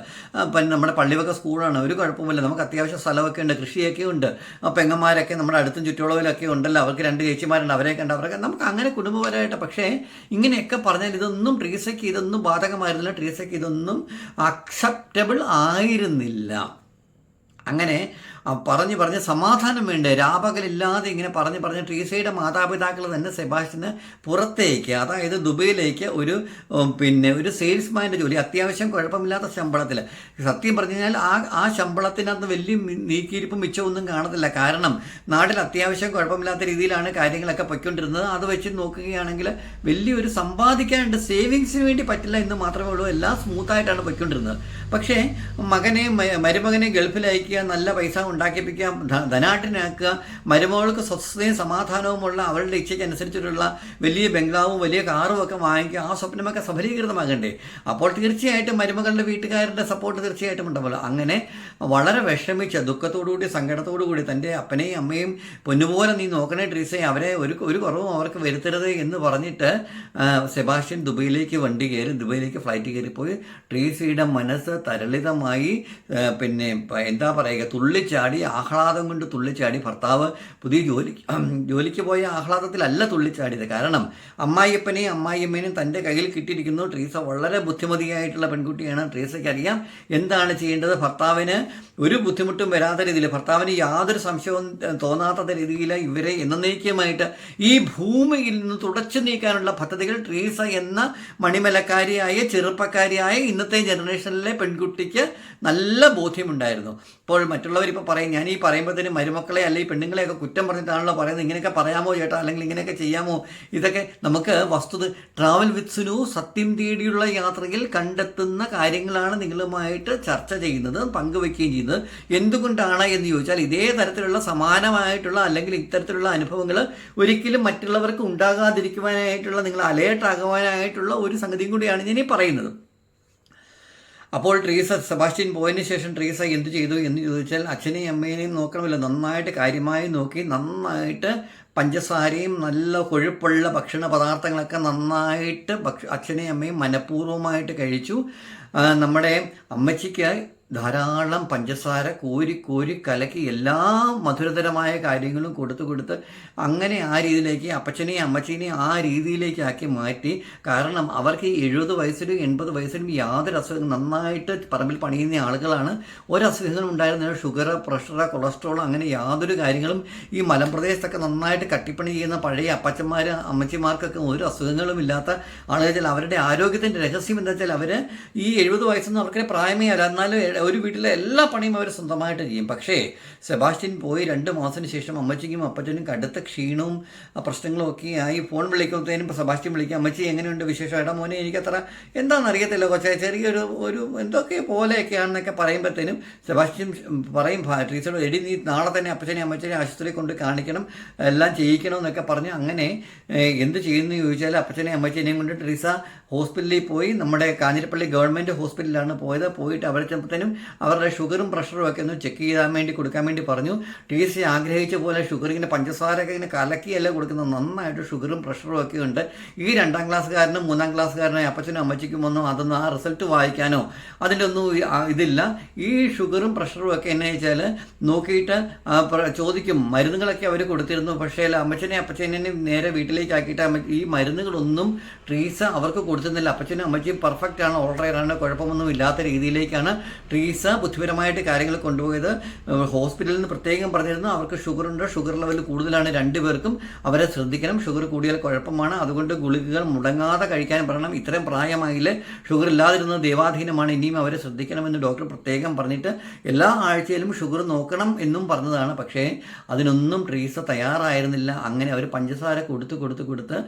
പിന്നെ നമ്മുടെ പള്ളിവക സ്കൂളാണ് ഒരു കുഴപ്പമില്ല നമുക്ക് അത്യാവശ്യം സ്ഥലമൊക്കെ ഉണ്ട് കൃഷിയൊക്കെ ഉണ്ട്. പെങ്ങന്മാരൊക്കെ നമ്മുടെ അടുത്തും ചുറ്റളവിലൊക്കെ ഉണ്ടല്ലോ. അവർക്ക് രണ്ട് ചേച്ചിമാരുണ്ട് അവരെ കണ്ട് അവരൊക്കെ നമുക്ക് അങ്ങനെ കുടുംബപരമായിട്ട് പക്ഷേ ഇങ്ങനെയൊക്കെ പറഞ്ഞാൽ ഇതൊന്നും ട്രീസയ്ക്ക് ഇതൊന്നും ബാധകമായിരുന്നില്ല. ട്രീസയ്ക്ക് ഇതൊന്നും അക്സെപ്റ്റബിൾ ആയിരുന്നില്ല. അങ്ങനെ പറഞ്ഞ് പറഞ്ഞ് സമാധാനം വേണ്ടേ? രാപകലില്ലാതെ ഇങ്ങനെ പറഞ്ഞു പറഞ്ഞ് ട്രീസയുടെ മാതാപിതാക്കൾ തന്നെ സെബാസ്റ്റിന് പുറത്തേക്ക് അതായത് ദുബൈയിലേക്ക് ഒരു പിന്നെ ഒരു സെയിൽസ്മാന്റെ ജോലി അത്യാവശ്യം കുഴപ്പമില്ലാത്ത ശമ്പളത്തിൽ. സത്യം പറഞ്ഞു കഴിഞ്ഞാൽ ആ ആ ശമ്പളത്തിനകത്ത് വലിയ നീക്കിയിരിപ്പും മിച്ചമൊന്നും കാണത്തില്ല. കാരണം നാട്ടിൽ അത്യാവശ്യം കുഴപ്പമില്ലാത്ത രീതിയിലാണ് കാര്യങ്ങളൊക്കെ പൊയ്ക്കൊണ്ടിരുന്നത്. അത് വെച്ച് നോക്കുകയാണെങ്കിൽ വലിയൊരു സമ്പാദിക്കാനുണ്ട്. സേവിങ്സിന് വേണ്ടി പറ്റില്ല എന്ന് മാത്രമേ ഉള്ളൂ. എല്ലാം സ്മൂത്തായിട്ടാണ് പൊയ്ക്കൊണ്ടിരുന്നത്. പക്ഷേ മകനെ മരുമകനെ ഗൾഫിൽ അയക്കുക നല്ല പൈസ ഉണ്ടാക്കിപ്പിക്കുക ധനാട്ടിനാക്കുക മരുമകൾക്ക് സ്വസ്ഥതയും സമാധാനവുമുള്ള അവരുടെ ഇച്ഛയ്ക്കനുസരിച്ചിട്ടുള്ള വലിയ ബംഗ്ലാവും വലിയ കാറും ഒക്കെ വാങ്ങിക്കുക ആ സ്വപ്നമൊക്കെ സഫലീകൃതമാകണ്ടേ. അപ്പോൾ തീർച്ചയായിട്ടും മരുമകളുടെ വീട്ടുകാരുടെ സപ്പോർട്ട് തീർച്ചയായിട്ടും ഉണ്ടാവുമല്ലോ. അങ്ങനെ വളരെ വിഷമിച്ച ദുഃഖത്തോടുകൂടി സങ്കടത്തോടുകൂടി തന്റെ അപ്പനെയും അമ്മയും പൊന്നുപോലെ നീ നോക്കണേ ട്രീസെ അവരെ ഒരു ഒരു കുറവും അവർക്ക് വരുത്തരുത് എന്ന് പറഞ്ഞിട്ട് സെബാഷ്യൻ ദുബൈയിലേക്ക് വണ്ടി കയറി ദുബൈയിലേക്ക് ഫ്ലൈറ്റ് കയറിപ്പോയി ട്രീസയുടെ മനസ്സ് തരളിതമായി പിന്നെ എന്താ പറയുക തുള്ളിച്ചാടി ആഹ്ലാദം കൊണ്ട് തുള്ളിച്ചാടി ഭർത്താവ് പുതിയ ജോലി ജോലിക്ക് പോയ ആഹ്ലാദത്തിലല്ല തുള്ളിച്ചാടിയത്. കാരണം അമ്മായിയപ്പനെയും അമ്മായിയമ്മേനെയും തന്റെ കയ്യിൽ കിട്ടിയിരിക്കുന്നു. ട്രീസ വളരെ ബുദ്ധിമതിയായിട്ടുള്ള പെൺകുട്ടിയാണ്. ട്രീസയ്ക്ക് അറിയാം എന്താണ് ചെയ്യേണ്ടത്. ഭർത്താവിന് ഒരു ബുദ്ധിമുട്ടും വരാത്ത രീതിയിൽ ഭർത്താവിന് യാതൊരു സംശയവും തോന്നാത്ത രീതിയിൽ ഇവരെ എന്നേക്കുമായിട്ട് ഈ ഭൂമിയിൽ നിന്ന് തുടച്ചു നീക്കാനുള്ള പദ്ധതികൾ ട്രീസ എന്ന മണിമലക്കാരിയായ ചെറുപ്പക്കാരിയായ ഇന്നത്തെ ജനറേഷനിലെ പെൺകുട്ടിക്ക് നല്ല ബോധ്യമുണ്ടായിരുന്നു. ഇപ്പോൾ മറ്റുള്ളവർ ഇപ്പോൾ പറയും ഞാൻ ഈ പറയുമ്പോഴത്തേന് മരുമക്കളെ അല്ലെങ്കിൽ പെണ്ണുങ്ങളെയൊക്കെ കുറ്റം പറഞ്ഞിട്ടാണല്ലോ പറയുന്നത്. ഇങ്ങനെയൊക്കെ പറയാമോ ചേട്ടാ? അല്ലെങ്കിൽ ഇങ്ങനെയൊക്കെ ചെയ്യാമോ? ഇതൊക്കെ നമുക്ക് വസ്തുത ട്രാവൽ വിത്ത് സുനു സത്യം തേടിയുള്ള യാത്രയിൽ കണ്ടെത്തുന്ന കാര്യങ്ങളാണ് നിങ്ങളുമായിട്ട് ചർച്ച ചെയ്യുന്നത് പങ്കുവെക്കുകയും ചെയ്യുന്നത്. എന്തുകൊണ്ടാണ് എന്ന് ചോദിച്ചാൽ ഇതേ തരത്തിലുള്ള സമാനമായിട്ടുള്ള അല്ലെങ്കിൽ ഇത്തരത്തിലുള്ള അനുഭവങ്ങൾ ഒരിക്കലും മറ്റുള്ളവർക്ക് ഉണ്ടാകാതിരിക്കുവാനായിട്ടുള്ള നിങ്ങൾ അലേർട്ട് ആകുവാനായിട്ടുള്ള ഒരു സംഗതിയും കൂടിയാണ് ഞാൻ ഈ പറയുന്നത്. അപ്പോൾ ട്രീസ സെബാസ്റ്റ്യൻ പോയതിന് ശേഷം ട്രീസ എന്ത് ചെയ്തു എന്ന് ചോദിച്ചാൽ അച്ഛനെയും അമ്മേനെയും നോക്കണമല്ലോ. നന്നായിട്ട് കാര്യമായി നോക്കി നന്നായിട്ട് പഞ്ചസാരയും നല്ല കൊഴുപ്പുള്ള ഭക്ഷണ പദാർത്ഥങ്ങളൊക്കെ നന്നായിട്ട് ഭക്ഷ അച്ഛനെയും അമ്മയും മനഃപൂർവമായിട്ട് കഴിച്ചു. നമ്മുടെ അമ്മച്ചിക്ക് ധാരാളം പഞ്ചസാര കോരി കോരി കലക്കി എല്ലാ മധുരതരമായ കാര്യങ്ങളും കൊടുത്തു കൊടുത്ത് അങ്ങനെ ആ രീതിയിലേക്ക് അപ്പച്ചനെയും അമ്മച്ചനെയും ആ രീതിയിലേക്കാക്കി മാറ്റി. കാരണം അവർക്ക് ഈ എഴുപത് വയസ്സിലും എൺപത് വയസ്സിലും യാതൊരു അസുഖം നന്നായിട്ട് പറമ്പിൽ പണിയുന്ന ആളുകളാണ്. ഒരസുഖങ്ങളും ഉണ്ടായിരുന്നില്ല. ഷുഗർ പ്രഷർ കൊളസ്ട്രോൾ അങ്ങനെ യാതൊരു കാര്യങ്ങളും ഈ മലമ്പ്രദേശത്തൊക്കെ നന്നായിട്ട് കട്ടിപ്പണി ചെയ്യുന്ന പഴയ അപ്പച്ചന്മാർ അമ്മച്ചിമാർക്കൊക്കെ ഒരു അസുഖങ്ങളും ഇല്ലാത്ത ആളുകൾ. അവരുടെ ആരോഗ്യത്തിന്റെ രഹസ്യം എന്താ വെച്ചാൽ അവർ ഈ എഴുപത് വയസ്സൊന്നും അവർക്ക് പ്രായമേ അല്ല. എന്നാലും ഒരു വീട്ടിലെ എല്ലാ പണിയും അവർ സ്വന്തമായിട്ട് ചെയ്യും. പക്ഷേ സെബാസ്റ്റ്യൻ പോയി രണ്ട് മാസത്തിന് ശേഷം അമ്മച്ചിക്കും അപ്പച്ചനും കടുത്ത ക്ഷീണവും പ്രശ്നങ്ങളും ഒക്കെ ആയി. ഫോൺ വിളിക്കുമ്പോഴത്തേനും സെബാസ്റ്റ്യൻ വിളിക്കും അമ്മച്ചി എങ്ങനെയുണ്ട് വിശേഷമായിട്ട് മോനെ എനിക്കത്ര എന്താണെന്ന് അറിയത്തില്ല കൊച്ചേ. ചെറിയൊരു ഒരു എന്തൊക്കെ പോലെയൊക്കെയാണെന്നൊക്കെ പറയുമ്പോഴത്തേനും സെബാസ്റ്റ്യൻ പറയും "ഭാ- ടീച്ചറോട് എടി നീ നാളെ തന്നെ അപ്പച്ചനെ അമ്മച്ചനെ ആശുപത്രി കൊണ്ട് കാണിക്കണം എല്ലാം ചെയ്യിക്കണം എന്നൊക്കെ പറഞ്ഞ് അങ്ങനെ എന്ത് ചെയ്യുന്നു ചോദിച്ചാൽ അപ്പച്ചനെ അമ്മച്ചനെയും കൊണ്ട് ട്രീസ ഹോസ്പിറ്റലിൽ പോയി. നമ്മുടെ കാഞ്ഞിരപ്പള്ളി ഗവൺമെന്റ് ഹോസ്പിറ്റലിലാണ് പോയത്. പോയിട്ട് അവിടെ ചെന്നപ്പോഴത്തേനും അവരുടെ ഷുഗറും പ്രഷറും ഒക്കെ ഒന്ന് ചെക്ക് ചെയ്യാൻ വേണ്ടി കൊടുക്കാൻ വേണ്ടി പറഞ്ഞു. ടി സി ആഗ്രഹിച്ച പോലെ ഷുഗർ ഇങ്ങനെ പഞ്ചസാരയൊക്കെ ഇങ്ങനെ കലക്കിയല്ല കൊടുക്കുന്നത്. നന്നായിട്ട് ഷുഗറും പ്രഷറും ഒക്കെ ഉണ്ട്. ഈ രണ്ടാം ക്ലാസ്സുകാരനും മൂന്നാം ക്ലാസ്സുകാരനും അപ്പച്ചനും അമ്മച്ചിക്കും ഒന്നും അതൊന്നും ആ റിസൾട്ട് വായിക്കാനോ അതിന്റെ ഒന്നും ഇതില്ല. ഈ ഷുഗറും പ്രഷറും ഒക്കെ എന്നു വെച്ചാൽ നോക്കിയിട്ട് ചോദിക്കും. മരുന്നുകളൊക്കെ അവർ കൊടുത്തിരുന്നു. പക്ഷേ അമ്മച്ചനെ അപ്പച്ചനെയും നേരെ വീട്ടിലേക്ക് ആക്കിയിട്ട് ഈ മരുന്നുകളൊന്നും ട്രീസ് അവർക്ക് കൊടുത്തിരുന്നില്ല. അപ്പച്ചനും അമ്മച്ചിയും പെർഫെക്റ്റ് ആണ്. ഓൾറൈറ്റ് ആണ് കുഴപ്പമൊന്നും ഇല്ലാത്ത രീതിയിലേക്കാണ് ട്രീസ ബുദ്ധിപരമായിട്ട് കാര്യങ്ങൾ കൊണ്ടുപോയത് ഹോസ്പിറ്റലിൽ നിന്ന് പ്രത്യേകം പറഞ്ഞിരുന്നു. അവർക്ക് ഷുഗർ ഉണ്ട് ഷുഗർ ലെവൽ കൂടുതലാണ് രണ്ടുപേർക്കും അവരെ ശ്രദ്ധിക്കണം. ഷുഗർ കൂടിയാൽ കുഴപ്പമാണ്. അതുകൊണ്ട് ഗുളികകൾ മുടങ്ങാതെ കഴിക്കാൻ പറയണം. ഇത്രയും പ്രായമായില്ലേ. ഷുഗർ ഇല്ലാതിരുന്നത് ദേവാധീനമാണ്. ഇനിയും അവരെ ശ്രദ്ധിക്കണമെന്ന് ഡോക്ടർ പ്രത്യേകം പറഞ്ഞിട്ട് എല്ലാ ആഴ്ചയിലും ഷുഗർ നോക്കണം എന്നും പറഞ്ഞതാണ്. പക്ഷേ അതിനൊന്നും ട്രീസ തയ്യാറായിരുന്നില്ല. അങ്ങനെ അവർ പഞ്ചസാര കൊടുത്ത് കൊടുത്ത് കൊടുത്ത്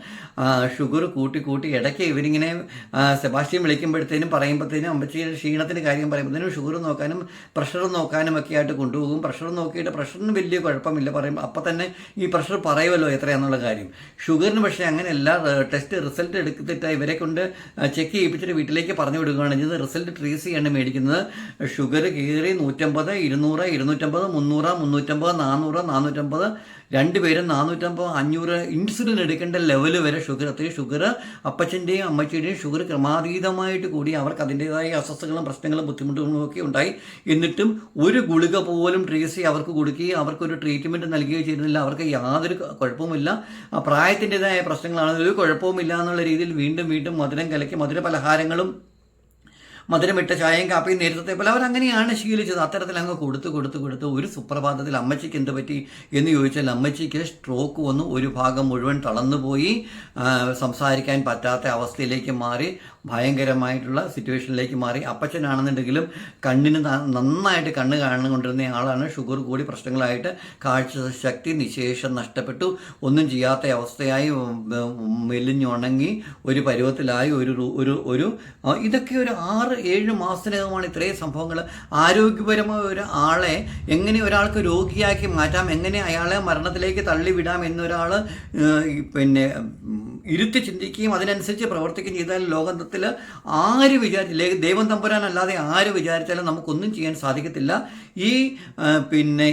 ഷുഗർ കൂട്ടി കൂട്ടി ഇടയ്ക്ക് ഇവരിങ്ങനെ സെബാസ്റ്റ്യൻ വിളിക്കുമ്പോഴത്തേനും പറയുമ്പോഴത്തേനും അമ്പച്ചിയുടെ ക്ഷീണത്തിന് കാര്യം പറയുമ്പോഴത്തേനും ഷുഗർ നോക്കാനും പ്രഷർ നോക്കാനും ഒക്കെ ആയിട്ട് കൊണ്ടുപോകും. പ്രഷർ നോക്കിയിട്ട് പ്രഷറിന് വലിയ കുഴപ്പമില്ല. പറയും അപ്പം തന്നെ ഈ പ്രഷർ പറയുമല്ലോ എത്രയാണെന്നുള്ള കാര്യം. ഷുഗറിന് പക്ഷേ അങ്ങനെയല്ല. ടെസ്റ്റ് റിസൾട്ട് എടുത്തിട്ട് ഇവരെ കൊണ്ട് ചെക്ക് ചെയ്യിപ്പിച്ചിട്ട് വീട്ടിലേക്ക് പറഞ്ഞു വിടുകയാണ് ചെയ്തത്. റിസൾട്ട് ട്രേസ് ചെയ്യാണ് മേടിക്കുന്നത്. ഷുഗർ കയറി നൂറ്റമ്പത് ഇരുന്നൂറ് ഇരുന്നൂറ്റമ്പത് മുന്നൂറ് മുന്നൂറ്റമ്പത് നാനൂറ് നാനൂറ്റമ്പത് രണ്ടുപേരും നാനൂറ്റമ്പത് അഞ്ഞൂറ് ഇൻസുലിൻ എടുക്കേണ്ട ലെവൽ വരെ ഷുഗർ എത്തി ഷുഗർ അപ്പച്ചന്റെയും അമ്മച്ചിയുടെയും ഷുഗർ ക്രമാതീതമായിട്ട് കൂടി അവർക്ക് അതിന്റേതായ അസ്വസ്ഥകളും പ്രശ്നങ്ങളും ബുദ്ധിമുട്ടുകളും ഒക്കെ ഉണ്ടായി. എന്നിട്ടും ഒരു ഗുളിക പോലും ട്രീസി അവർക്ക് കൊടുക്കുകയും അവർക്കൊരു ട്രീറ്റ്മെന്റ് നൽകുകയും ചെയ്തിരുന്നില്ല. അവർക്ക് യാതൊരു കുഴപ്പവുമില്ല. പ്രായത്തിന്റെതായ പ്രശ്നങ്ങളാണ് ഒരു കുഴപ്പവുമില്ല എന്നുള്ള രീതിയിൽ വീണ്ടും വീണ്ടും മധുരം കലക്കി മധുര പലഹാരങ്ങളും മധുരമിട്ട ചായയും കാപ്പിയും നേരത്തെ പോലെ അവരങ്ങനെയാണ് ശീലിച്ചത്. അത്തരത്തിൽ അങ്ങ് കൊടുത്ത് കൊടുത്ത് കൊടുത്ത് ഒരു സുപ്രഭാതത്തിൽ അമ്മച്ചിക്ക് എന്ത് പറ്റി എന്ന് ചോദിച്ചാൽ അമ്മച്ചിക്ക് സ്ട്രോക്ക് വന്നു. ഒരു ഭാഗം മുഴുവൻ തളർന്നുപോയി. സംസാരിക്കാൻ പറ്റാത്ത അവസ്ഥയിലേക്ക് മാറി. ഭയങ്കരമായിട്ടുള്ള സിറ്റുവേഷനിലേക്ക് മാറി. അപ്പച്ചനാണെന്നുണ്ടെങ്കിലും കണ്ണിന് നന്നായിട്ട് കണ്ണ് കാണുകൊണ്ടിരുന്ന ആളാണ്. ഷുഗർ കൂടി പ്രശ്നങ്ങളായിട്ട് കാഴ്ച ശക്തി നിശേഷം നഷ്ടപ്പെട്ടു. ഒന്നും ചെയ്യാത്ത അവസ്ഥയായി മെലിഞ്ഞുണങ്ങി ഒരു പരുവത്തിലായി ഒരു ഒരു ഒരു ഇതൊക്കെ ഒരു ആറ് ഏഴ് മാസത്തിനകമാണ് ഇത്രയും സംഭവങ്ങൾ. ആരോഗ്യപരമായ ഒരാളെ എങ്ങനെ ഒരാൾക്ക് രോഗിയാക്കി മാറ്റാം എങ്ങനെ അയാളെ മരണത്തിലേക്ക് തള്ളിവിടാം എന്നൊരാൾ പിന്നെ ഇരുത്തി ചിന്തിക്കുകയും അതിനനുസരിച്ച് പ്രവർത്തിക്കുകയും ചെയ്താൽ ലോകത്തിൽ ആര് വിചാരിച്ചില്ല ദൈവം തമ്പുരാനല്ലാതെ ആര് വിചാരിച്ചാലും നമുക്കൊന്നും ചെയ്യാൻ സാധിക്കത്തില്ല. ഈ പിന്നെ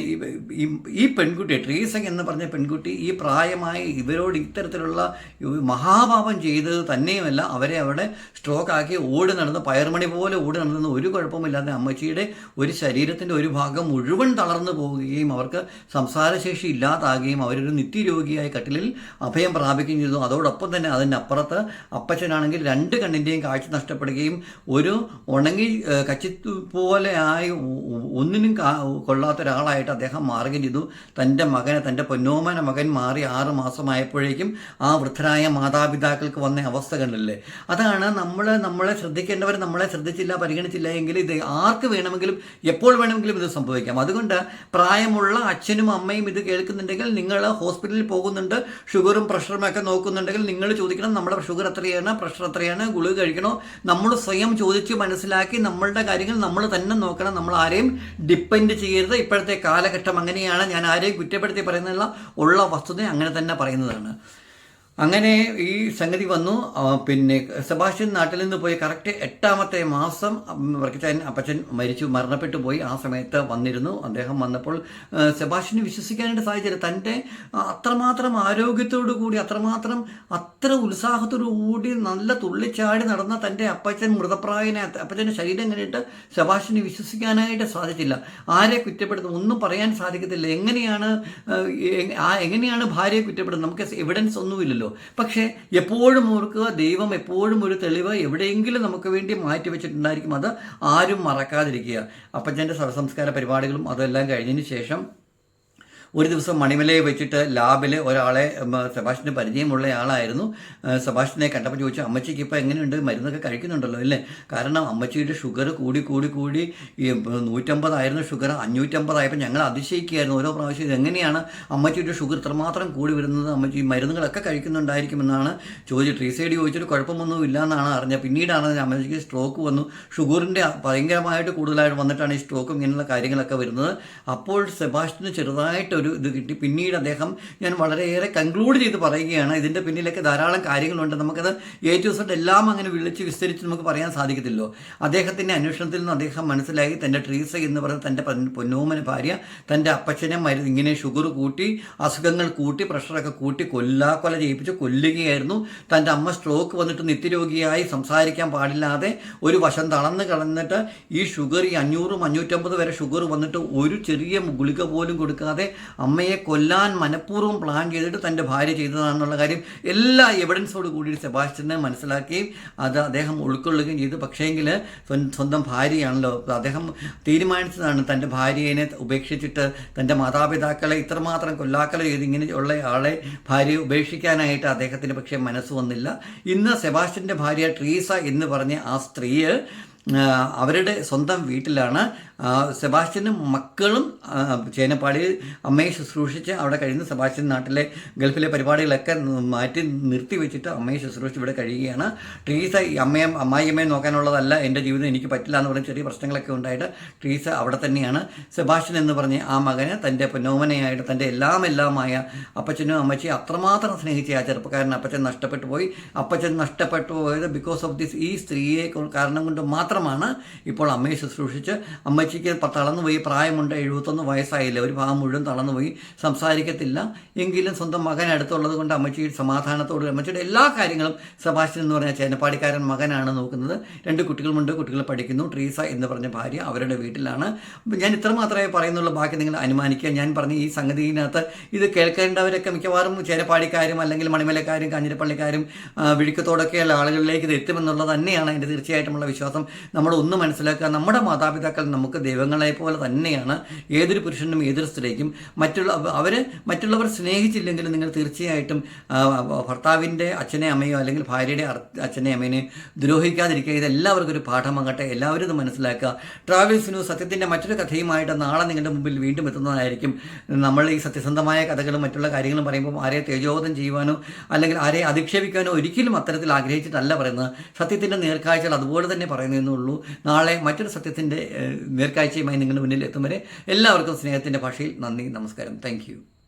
ഈ- പെൺകുട്ടി ട്രീസങ് എന്ന് പറഞ്ഞ പെൺകുട്ടി ഈ പ്രായമായി ഇവരോട് ഇത്തരത്തിലുള്ള മഹാപാപം ചെയ്തത് തന്നെയുമല്ല. അവരെ അവിടെ സ്ട്രോക്ക് ആക്കി ഓടി നടന്ന് പയർമണി പോലെ ഓടി നടന്ന് ഒരു കുഴപ്പമില്ലാതെ അമ്മച്ചിയുടെ ഒരു ശരീരത്തിന്റെ ഒരു ഭാഗം മുഴുവൻ തളർന്നു പോവുകയും അവർക്ക് സംസാരശേഷി ഇല്ലാതാകുകയും അവരൊരു നിത്യരോഗിയായ കട്ടിലിൽ അഭയം പ്രാപിക്കുകയും ചെയ്തു. അതോടൊപ്പം തന്നെ അതിനപ്പുറത്ത് അപ്പച്ചനാണെങ്കിൽ രണ്ട് കണ്ണിന്റെയും കാഴ്ച നഷ്ടപ്പെടുകയും ഒരു ഉണങ്ങി കച്ചി പോലെ ആയി ഒന്നിനും ഒന്നിനും കൊള്ളാത്ത ഒരാളായിട്ട് അദ്ദേഹം മാറുകയും ചെയ്തു. തന്റെ മകനെ തന്റെ പൊന്നോമന മകൻ മാറി ആറ് മാസമായപ്പോഴേക്കും ആ വൃദ്ധരായ മാതാപിതാക്കൾക്ക് വന്ന അവസ്ഥ കണ്ടില്ലേ? അതാണ് നമ്മൾ നമ്മളെ ശ്രദ്ധിക്കേണ്ടവർ നമ്മളെ ശ്രദ്ധിച്ചില്ല പരിഗണിച്ചില്ല എങ്കിൽ ഇത് ആർക്ക് വേണമെങ്കിലും എപ്പോൾ വേണമെങ്കിലും ഇത് സംഭവിക്കാം. അതുകൊണ്ട് പ്രായമുള്ള അച്ഛനും അമ്മയും ഇത് കേൾക്കുന്നുണ്ടെങ്കിൽ നിങ്ങൾ ഹോസ്പിറ്റലിൽ പോകുന്നുണ്ട് ഷുഗറും പ്രഷറും ഒക്കെ നോക്കുന്നുണ്ടെങ്കിൽ നിങ്ങൾ ചോദിക്കണം നമ്മുടെ ഷുഗർ എത്രയാണ് പ്രഷർ എത്രയാണ് ഗുളിക കഴിക്കണോ? നമ്മൾ സ്വയം ചോദിച്ച് മനസ്സിലാക്കി നമ്മളുടെ കാര്യങ്ങൾ നമ്മൾ തന്നെ നോക്കണം. നമ്മൾ ആരെയും ഡിപ്പെൻഡ് ചെയ്യരുത്. ഇപ്പോഴത്തെ കാലഘട്ടം അങ്ങനെയാണ്. ഞാൻ ആരെയും കുറ്റപ്പെടുത്തി പറയുന്നതല്ല. ഉള്ള വസ്തുത അങ്ങനെ തന്നെ പറയുന്നതാണ്. അങ്ങനെ ഈ സംഗതി വന്നു. പിന്നെ സെബാസ്റ്റ്യൻ നാട്ടിൽ നിന്ന് പോയി കറക്റ്റ് എട്ടാമത്തെ മാസം വർക്കിച്ചാൻ അപ്പച്ചൻ മരിച്ചു മരണപ്പെട്ടു പോയി. ആ സമയത്ത് വന്നിരുന്നു. അദ്ദേഹം വന്നപ്പോൾ സെബാസ്റ്റ്യന് വിശ്വസിക്കാനായിട്ട് സാധിച്ചില്ല. തന്റെ അത്രമാത്രം ആരോഗ്യത്തോടു കൂടി അത്രമാത്രം അത്ര ഉത്സാഹത്തോടു കൂടി നല്ല തുള്ളിച്ചാടി നടന്ന തന്റെ അപ്പച്ചൻ മൃതപ്രായനെ അപ്പച്ചന്റെ ശരീരം കണ്ടിട്ട് സെബാസ്റ്റ്യന് വിശ്വസിക്കാനായിട്ട് സാധിച്ചില്ല. ആരെ കുറ്റപ്പെടുത്തും? ഒന്നും പറയാൻ സാധിക്കത്തില്ല. എങ്ങനെയാണ് ആ എങ്ങനെയാണ് ഭാര്യയെ കുറ്റപ്പെടുന്നത് നമുക്ക് എവിഡൻസ് ഒന്നുമില്ലല്ലോ. പക്ഷേ എപ്പോഴും ഓർക്കുക ദൈവം എപ്പോഴും ഒരു തെളിവ് എവിടെയെങ്കിലും നമുക്ക് വേണ്ടി മാറ്റി വെച്ചിട്ടുണ്ടായിരിക്കും. അത് ആരും മറക്കാതിരിക്കുക. അപ്പച്ചന്റെ സർവസംസ്കാര പരിപാടികളും അതെല്ലാം കഴിഞ്ഞതിന് ശേഷം ഒരു ദിവസം മണിമലയെ വെച്ചിട്ട് ലാബിൽ ഒരാളെ സെബാഷിന് പരിചയമുള്ള ആളായിരുന്നു സെബാഷിനെ കണ്ടപ്പോൾ ചോദിച്ചു അമ്മച്ചിക്ക് ഇപ്പോൾ എങ്ങനെയുണ്ട്? മരുന്നൊക്കെ കഴിക്കുന്നുണ്ടല്ലോ അല്ലേ? കാരണം അമ്മച്ചിയുടെ ഷുഗർ കൂടി കൂടി കൂടി നൂറ്റമ്പതായിരുന്നു ഷുഗർ അഞ്ഞൂറ്റമ്പതായപ്പോൾ ഞങ്ങൾ അതിശയിക്കുകയായിരുന്നു ഓരോ പ്രാവശ്യം ഇത് എങ്ങനെയാണ് അമ്മച്ചിയുടെ ഷുഗർ ഇത്രമാത്രം കൂടി വരുന്നത്? അമ്മച്ചി മരുന്നുകളൊക്കെ കഴിക്കുന്നുണ്ടായിരിക്കുമെന്നാണ് ചോദിച്ചു ട്രീസൈഡ് ചോദിച്ചിട്ട് കുഴപ്പമൊന്നും ഇല്ല എന്നാണ് അറിഞ്ഞത്. പിന്നീടാണ് അമ്മച്ചിക്ക് സ്ട്രോക്ക് വന്നു. ഷുഗറിന്റെ ഭയങ്കരമായിട്ട് കൂടുതലായിട്ട് വന്നിട്ടാണ് ഈ സ്ട്രോക്കും ഇങ്ങനെയുള്ള കാര്യങ്ങളൊക്കെ വരുന്നത്. അപ്പോൾ സെബാസ്റ്റിന് ചെറുതായിട്ട് ഒരു ഇത് കിട്ടി. പിന്നീട് അദ്ദേഹം ഞാൻ വളരെയേറെ കൺക്ലൂഡ് ചെയ്ത് പറയുകയാണ്. ഇതിന്റെ പിന്നിലൊക്കെ ധാരാളം കാര്യങ്ങളുണ്ട്. നമുക്കത് എ ടു സെഡ് എല്ലാം അങ്ങനെ വിളിച്ച് വിസ്തരിച്ച് നമുക്ക് പറയാൻ സാധിക്കത്തില്ലോ. അദ്ദേഹത്തിന്റെ അന്വേഷണത്തിൽ നിന്ന് അദ്ദേഹം മനസ്സിലായി. തന്റെ ട്രീസ എന്ന് പറഞ്ഞ തന്റെ പൊന്നോമന ഭാര്യ തന്റെ അപ്പച്ചനെ മരുന്ന് ഇങ്ങനെ ഷുഗർ കൂട്ടി അസുഖങ്ങൾ കൂട്ടി പ്രഷറൊക്കെ കൂട്ടി കൊല്ലാക്കൊല ചെയ്യിപ്പിച്ച് കൊല്ലുകയായിരുന്നു. തന്റെ അമ്മ സ്ട്രോക്ക് വന്നിട്ട് നിത്യരോഗിയായി സംസാരിക്കാൻ പാടില്ലാതെ ഒരു വശം തളർന്ന് കളഞ്ഞിട്ട് ഈ ഷുഗർ ഈ അഞ്ഞൂറും അഞ്ഞൂറ്റമ്പത് വരെ ഷുഗർ വന്നിട്ട് ഒരു ചെറിയ ഗുളിക പോലും കൊടുക്കാതെ അമ്മയെ കൊല്ലാൻ മനഃപൂർവം പ്ലാൻ ചെയ്തിട്ട് തന്റെ ഭാര്യ ചെയ്തതാണെന്നുള്ള കാര്യം എല്ലാ എവിഡൻസോട് കൂടി സെബാസ്റ്റ്യനെ മനസ്സിലാക്കുകയും അത് അദ്ദേഹം ഉൾക്കൊള്ളുകയും ചെയ്തു. പക്ഷേങ്കിൽ സ്വന്തം ഭാര്യയാണല്ലോ. അദ്ദേഹം തീരുമാനിച്ചതാണ് തന്റെ ഭാര്യയെ ഉപേക്ഷിച്ചിട്ട് തന്റെ മാതാപിതാക്കളെ ഇത്രമാത്രം കൊല്ലാക്കല ചെയ്ത് ഇങ്ങനെ ഉള്ള ആളെ ഭാര്യയെ ഉപേക്ഷിക്കാനായിട്ട് അദ്ദേഹത്തിന് പക്ഷേ മനസ്സ് വന്നില്ല. ഇന്ന് സെബാസ്റ്റ്യന്റെ ഭാര്യ ട്രീസ എന്ന് പറഞ്ഞ ആ സ്ത്രീയെ അവരുടെ സ്വന്തം വീട്ടിലാണ്. സെബാസ്റ്റ്യനും മക്കളും ചേനപ്പാടിയിൽ അമ്മയെ ശുശ്രൂഷിച്ച് അവിടെ കഴിയുന്ന സെബാസ്റ്റ്യൻ നാട്ടിലെ ഗൾഫിലെ പരിപാടികളൊക്കെ മാറ്റി നിർത്തി വെച്ചിട്ട് അമ്മയെ ശുശ്രൂഷിച്ച് ഇവിടെ കഴിയുകയാണ്. ട്രീസ അമ്മയെ അമ്മായിയമ്മയെ നോക്കാനുള്ളതല്ല എന്റെ ജീവിതം എനിക്ക് പറ്റില്ല എന്ന് പറഞ്ഞ ചെറിയ പ്രശ്നങ്ങളൊക്കെ ഉണ്ടായിട്ട് ട്രീസ അവിടെ തന്നെയാണ്. സെബാസ്റ്റ്യൻ എന്ന് പറഞ്ഞ ആ മകന് തന്റെ പൊന്നോമനയായിട്ട് തന്റെ എല്ലാം എല്ലാമായ അപ്പച്ചനും അമ്മച്ചിയും അത്രമാത്രം സ്നേഹിച്ച ആ ചെറുപ്പക്കാരൻ അപ്പച്ചൻ നഷ്ടപ്പെട്ടു പോയി. അപ്പച്ചൻ നഷ്ടപ്പെട്ടു പോയത് ബിക്കോസ് ഓഫ് ദിസ് ഈ സ്ത്രീയെ കാരണം കൊണ്ട് മാത്രമാണ് ഇപ്പോൾ അമ്മയെ ശുശ്രൂഷിച്ച് അമ്മച്ചിക്ക് പ- തളർന്നുപോയി പ്രായമുണ്ട് എഴുപത്തൊന്ന് വയസ്സായില്ല ഒരു ഭാഗം മുഴുവൻ തളർന്നുപോയി സംസാരിക്കത്തില്ല. എങ്കിലും സ്വന്തം മകൻ അടുത്തുള്ളത് കൊണ്ട് അമ്മച്ചി സമാധാനത്തോട് അമ്മച്ചിയുടെ എല്ലാ കാര്യങ്ങളും സെബാസ്റ്റ്യൻ എന്ന് പറഞ്ഞ ചേനപ്പാടിക്കാരൻ മകനാണ് നോക്കുന്നത്. രണ്ട് കുട്ടികളുമുണ്ട് കുട്ടികൾ പഠിക്കുന്നു. ട്രീസ എന്ന് പറഞ്ഞ ഭാര്യ അവരുടെ വീട്ടിലാണ്. ഞാൻ ഇത്ര മാത്രമേ പറയുന്നുള്ളൂ. ബാക്കി നിങ്ങൾ അനുമാനിക്കുക. ഞാൻ പറഞ്ഞ ഈ സംഗതിയിനകത്ത് ഇത് കേൾക്കേണ്ടവരൊക്കെ മിക്കവാറും ചേനപ്പാടിക്കാരും അല്ലെങ്കിൽ മണിമലക്കാരും കാഞ്ഞിരപ്പള്ളിക്കാരും വിഴുക്കത്തോടൊക്കെയുള്ള ആളുകളിലേക്ക് ഇത് എത്തുമെന്നുള്ളത് തന്നെയാണ് എന്റെ തീർച്ചയായിട്ടുമുള്ള വിശ്വാസം. നമ്മൾ ഒന്ന് മനസ്സിലാക്കുക നമ്മുടെ മാതാപിതാക്കൾ നമുക്ക് ദൈവങ്ങളെ പോലെ തന്നെയാണ് ഏതൊരു പുരുഷനും ഏതൊരു സ്ത്രീക്കും. മറ്റുള്ള അവർ മറ്റുള്ളവർ സ്നേഹിച്ചില്ലെങ്കിലും നിങ്ങൾ തീർച്ചയായിട്ടും ഭർത്താവിന്റെ അച്ഛനെ അമ്മയോ അല്ലെങ്കിൽ ഭാര്യയുടെ അച്ഛനെ അമ്മേനെ ദ്രോഹിക്കാതിരിക്കുക. ഇത് എല്ലാവർക്കും ഒരു പാഠമാകട്ടെ എല്ലാവരും ഇത് മനസ്സിലാക്കുക. ട്രാവൽസിനു സത്യത്തിന്റെ മറ്റൊരു കഥയുമായിട്ട് നാളെ നിങ്ങളുടെ മുമ്പിൽ വീണ്ടും എത്തുന്നതായിരിക്കും. നമ്മൾ ഈ സത്യസന്ധമായ കഥകളും മറ്റുള്ള കാര്യങ്ങളും പറയുമ്പോൾ ആരെ തേജോധം ചെയ്യുവാനോ അല്ലെങ്കിൽ ആരെ അധിക്ഷേപിക്കാനോ ഒരിക്കലും അത്തരത്തിൽ ആഗ്രഹിച്ചിട്ടല്ല പറയുന്നത്. സത്യത്തിന്റെ നേർക്കാഴ്ചകൾ അതുപോലെ തന്നെ പറയുന്നതെന്നുള്ളൂ നാളെ മറ്റൊരു സത്യത്തിന്റെ ഏഹ്, കാഴ്ചയുമായി നിങ്ങളുടെ മുന്നിൽ എത്തും വരെ എല്ലാവർക്കും സ്നേഹത്തിന്റെ ഭാഷയിൽ നന്ദി നമസ്കാരം. താങ്ക്